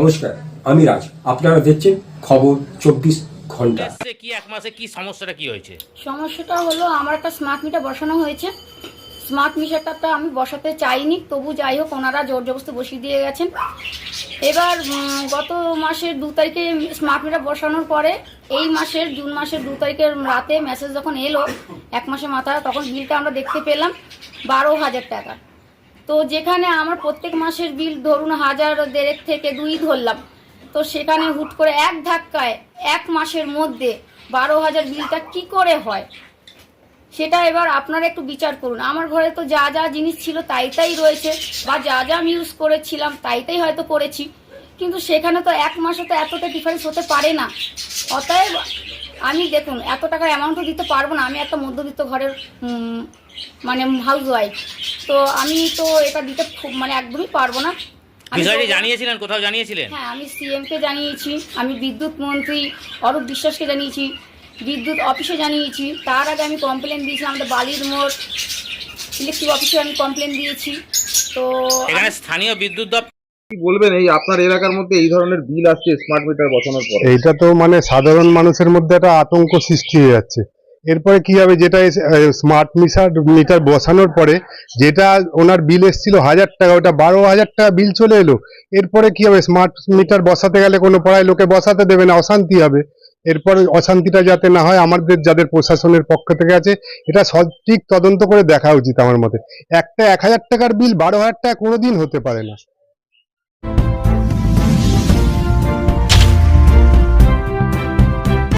নমস্কার আমি রাজ। আপনারা দেখছেন খবর চব্বিশ ঘণ্টা। কি এক মাসে কি সমস্যাটা কি হয়েছে? সমস্যাটা হলো আমার একটা স্মার্ট মিটার বসানো হয়েছে। স্মার্ট মিটারটা আমি বসাতে চাইনি তবু যাই হোক ওনারা জোর জবস্তি বসিয়ে দিয়ে গেছেন। এবার গত মাসের দু তারিখে স্মার্ট মিটার বসানোর পরে এই মাসের জুন মাসের দু তারিখের রাতে মেসেজ যখন এলো এক মাসের মাথায় তখন বিলটা আমরা দেখতে পেলাম বারো হাজার টাকা। তো যেখানে আমার প্রত্যেক মাসের বিল ধরুন হাজার দেড়েক থেকে দুই ধরলাম, তো সেখানে হুট করে এক ধাক্কায় এক মাসের মধ্যে বারো হাজার বিলটা কি করে হয়? সেটা এবার আপনারা একটু বিচার করুন। আমার ঘরে তো যা যা জিনিস ছিল তাই তাই রয়েছে, বা যা যা আমি ইউজ করেছিলাম তাই তাই হয়তো করেছি, কিন্তু সেখানে তো এক মাসে তো এতটা ডিফারেন্স হতে পারে না। অতএব আমি দেখুন এত টাকা অ্যামাউন্টও দিতে পারব না। আমি একটা মধ্যবিত্ত ঘরের মানে হাউস ওয়াইফ তো আমি তো এটা দিতে খুব মানে একদমই পারব না। বিষয়টি জানিয়েছিলেন কোথাও জানিয়েছিলেন? হ্যাঁ আমি সিএমকে জানিয়েছি আমি বিদ্যুৎ মন্ত্রী অরূপ বিশ্বাসকে জানিয়েছি বিদ্যুৎ অফিসে জানিয়েছি। তার আগে আমি কমপ্লেন দিয়েছি আমাদের বালির মোড় ইলেকট্রিক অফিসে আমি কমপ্লেন দিয়েছি। তো এখানে স্থানীয় বিদ্যুৎ দপ্তর কি বলবেন? এই আপনার এলাকার মধ্যে এই ধরনের বিল আসছে স্মার্ট মিটার বসানোর পরে। এইটা তো মানে সাধারণ মানুষের মধ্যে একটা আতঙ্ক সৃষ্টি হয়ে যাচ্ছে। এরপরে কি হবে? যেটা স্মার্ট মিটার মিটার বসানোর পরে যেটা ওনার বিল এসেছিল হাজার টাকা, ওটা বারো হাজার টাকা বিল চলে এলো। এরপরে কি হবে? স্মার্ট মিটার বসাতে গেলে কোনো পাড়ায় লোকে বসাতে দেবে না, অশান্তি হবে। এরপরে অশান্তিটা যাতে না হয়, আমাদের যাদের প্রশাসনের পক্ষ থেকে আছে, এটা সঠিক তদন্ত করে দেখা উচিত আমার মতে। একটা এক হাজার টাকার বিল বারো হাজার টাকা কোনোদিন হতে পারে না। you